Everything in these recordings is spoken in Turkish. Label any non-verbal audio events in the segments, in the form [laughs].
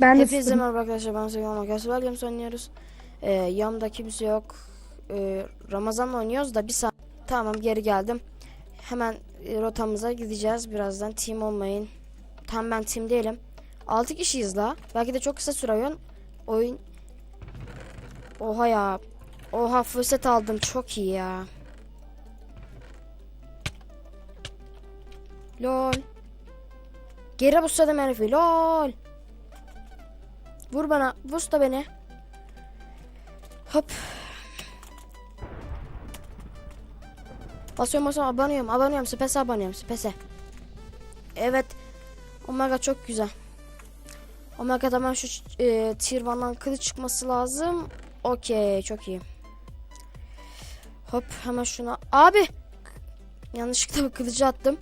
Ben Hepinize merhaba arkadaşlar ben Sevim Arkadaşlar Williams oynuyoruz. Ee, yanımda kimse yok. Ee, Ramazan'la oynuyoruz da bir saat. Tamam geri geldim. Hemen e, rotamıza gideceğiz birazdan. Team olmayın. Tam ben team değilim. 6 kişiyiz la. Belki de çok kısa süre oyun. Oyun. Oha ya. Oha fırsat aldım çok iyi ya. Lol. Geri busladım herifi. Lol. Vur bana. Vur da beni. Hop. Basıyorum basıyorum abanıyorum abanıyorum spese abanıyorum spese. Evet. Omega çok güzel. Omega hemen şu e, tier 1'dan kılıç çıkması lazım. Okey çok iyi. Hop hemen şuna. Abi. Yanlışlıkla kılıcı attım.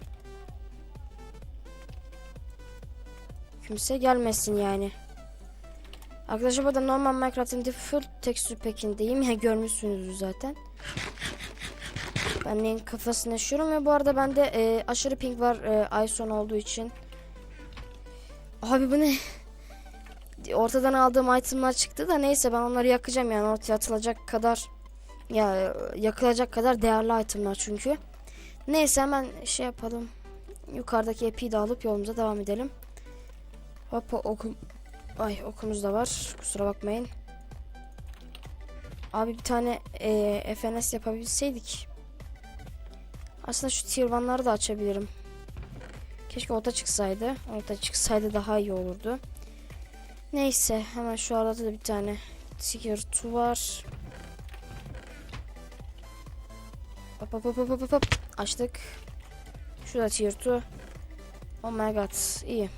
Kimse gelmesin yani. Arkadaşlar burada normal Minecraft'ın default texture pack'indeyim. Ya görmüşsünüzdür zaten. Ben neyin kafasını yaşıyorum ve bu arada bende e, aşırı ping var e, iPhone olduğu için. Abi bu ne? Ortadan aldığım itemlar çıktı da neyse ben onları yakacağım yani ortaya atılacak kadar ya yakılacak kadar değerli itemlar çünkü. Neyse hemen şey yapalım. Yukarıdaki epiyi de alıp yolumuza devam edelim. Hop okum. Ay okumuz da var. Kusura bakmayın. Abi bir tane e, FNS yapabilseydik. Aslında şu tier 1'ları da açabilirim. Keşke orta çıksaydı. Orta çıksaydı daha iyi olurdu. Neyse hemen şu arada da bir tane tier 2 var. Hop hop hop hop hop. Açtık. Şurada tier 2. Oh my god. iyi.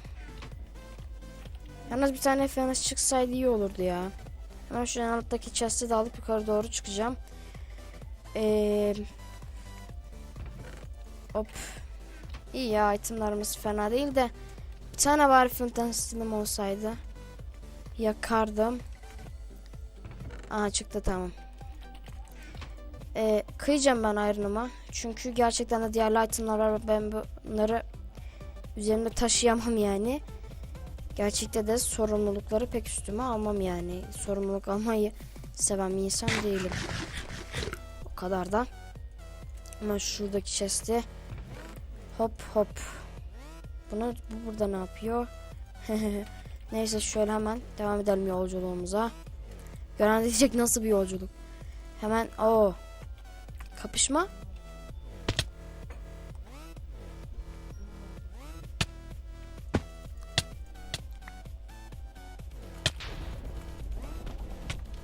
Yalnız bir tane FNS çıksaydı iyi olurdu ya. Hemen şu en alttaki chest'i de alıp yukarı doğru çıkacağım. Ee, hop. İyi ya itemlarımız fena değil de bir tane var Flint Steel'im olsaydı yakardım. Aha çıktı tamam. Ee, kıyacağım ben ayrınıma. Çünkü gerçekten de diğer itemlar var. Ben bunları üzerimde taşıyamam yani. Gerçekte de sorumlulukları pek üstüme almam yani. Sorumluluk almayı seven bir insan değilim. O kadar da. Ama şuradaki chest'i hop hop. Bunu bu burada ne yapıyor? [laughs] Neyse şöyle hemen devam edelim yolculuğumuza. Gören diyecek nasıl bir yolculuk. Hemen o kapışma.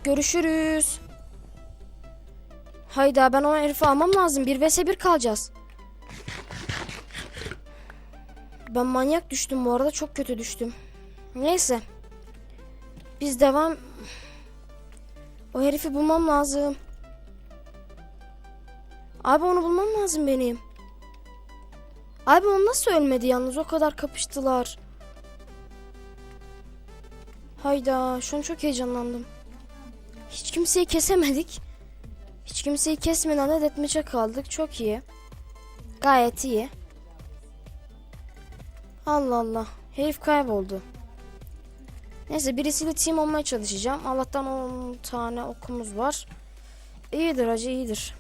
Görüşürüz. Hayda ben o herifi almam lazım. 1 vs 1 kalacağız. Ben manyak düştüm bu arada. Çok kötü düştüm. Neyse. Biz devam. O herifi bulmam lazım. Abi onu bulmam lazım benim. Abi o nasıl ölmedi yalnız? O kadar kapıştılar. Hayda. Şu çok heyecanlandım. Hiç kimseyi kesemedik. Hiç kimseyi kesmeden de deathmatch'e kaldık. Çok iyi. Gayet iyi. Allah Allah. Herif kayboldu. Neyse birisiyle team olmaya çalışacağım. Allah'tan 10 tane okumuz var. İyidir hacı iyidir.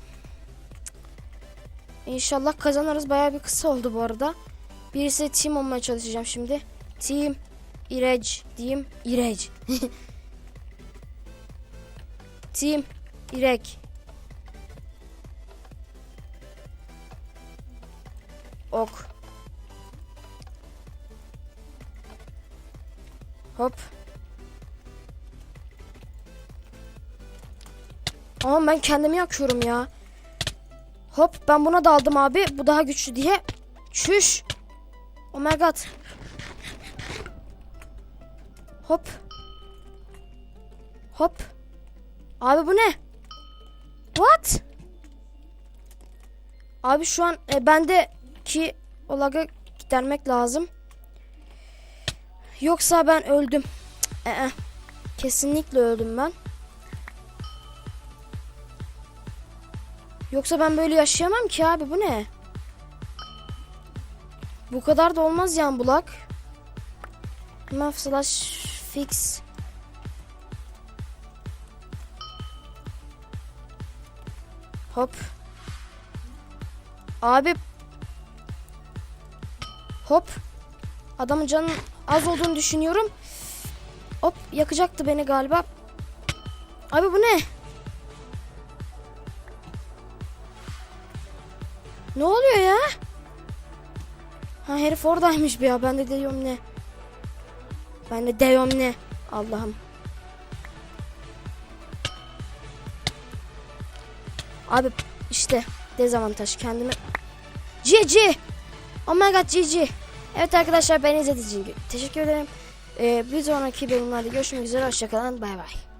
İnşallah kazanırız. Bayağı bir kısa oldu bu arada. Birisiyle team olmaya çalışacağım şimdi. Team. İrec diyeyim. İrec. [laughs] Team İrek. Ok. Hop. Ama ben kendimi yakıyorum ya. Hop ben buna daldım abi. Bu daha güçlü diye. Çüş. Oh my god. Hop. Hop. Abi bu ne? What? Abi şu an e, bendeki o lagı gidermek lazım. Yoksa ben öldüm. Ee, kesinlikle öldüm ben. Yoksa ben böyle yaşayamam ki abi bu ne? Bu kadar da olmaz yani bulak. Hemen slash Fix. Hop. Abi. Hop. Adamın canın az olduğunu düşünüyorum. Hop yakacaktı beni galiba. Abi bu ne? Ne oluyor ya? Ha herif oradaymış bir ya. Ben de diyorum ne? Ben de diyorum ne? Allah'ım. Abi işte dezavantaj kendimi. GG. Oh my god GG. Evet arkadaşlar beni izlediğiniz için teşekkür ederim. Ee, bir sonraki bölümlerde görüşmek üzere. Hoşçakalın. Bay bay.